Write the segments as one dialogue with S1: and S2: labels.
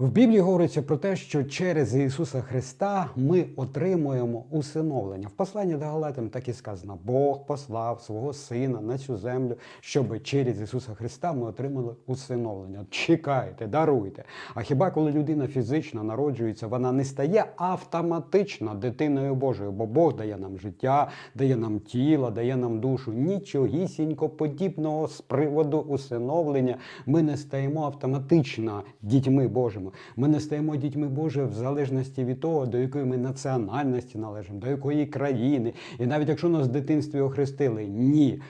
S1: В Біблії говориться про те, що через Ісуса Христа ми отримуємо усиновлення. В посланні до Галатам так і сказано: Бог послав свого Сина на цю землю, щоб через Ісуса Христа ми отримали усиновлення. Чекайте, даруйте. А хіба коли людина фізично народжується, вона не стає автоматично дитиною Божою, бо Бог дає нам життя, дає нам тіло, дає нам душу. Нічогісінько подібного з приводу усиновлення. Ми не стаємо автоматично дітьми Божими. Ми не стаємо дітьми Божими в залежності від того, до якої ми національності належимо, до якої країни. І навіть якщо нас в дитинстві охрестили, ні.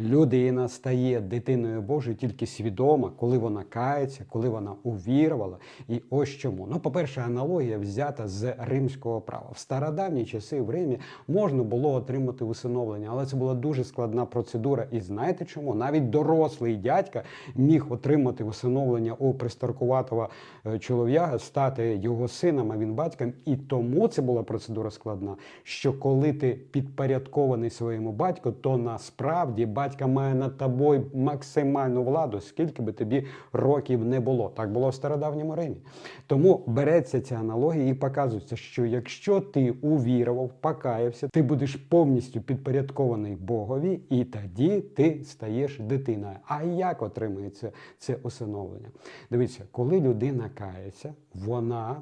S1: Людина стає дитиною Божою тільки свідома, коли вона кається, коли вона увірувала. І ось чому. Ну, по-перше, аналогія взята з римського права. В стародавні часи в Римі можна було отримати усиновлення, але це була дуже складна процедура. І знаєте чому? Навіть дорослий дядька міг отримати усиновлення у пристаркуватого е, чолов'яга, стати його сином, а він батьком. І тому це була процедура складна. Що коли ти підпорядкований своєму батьку, то насправді батька має над тобою максимальну владу, скільки би тобі років не було. Так було в стародавньому Римі. Тому береться ця аналогія і показується, що якщо ти увірував, покаявся, ти будеш повністю підпорядкований Богові, і тоді ти стаєш дитиною. А як отримується це усиновлення? Дивіться, коли людина кається, вона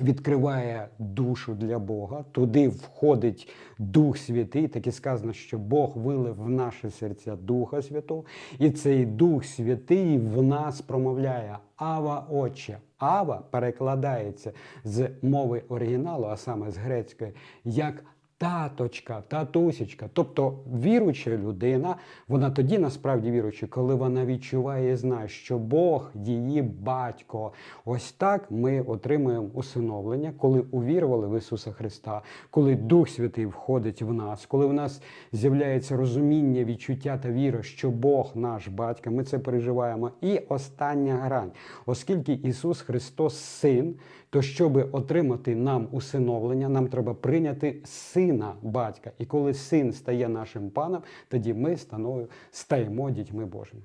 S1: відкриває душу для Бога, туди входить Дух Святий. Так і сказано, що Бог вилив в наші серця Духа Святого, і цей Дух Святий в нас промовляє Ава Отче. Ава перекладається з мови оригіналу, а саме з грецької, як таточка, татусечка. Тобто віруюча людина, вона тоді насправді віруюча, коли вона відчуває і знає, що Бог її батько. Ось так ми отримуємо усиновлення, коли увірували в Ісуса Христа, коли Дух Святий входить в нас, коли в нас з'являється розуміння, відчуття та віра, що Бог наш батько, ми це переживаємо. І остання грань, оскільки Ісус Христос Син, то щоб отримати нам усиновлення, нам треба прийняти сина батька. І коли син стає нашим паном, тоді ми стаємо дітьми Божими.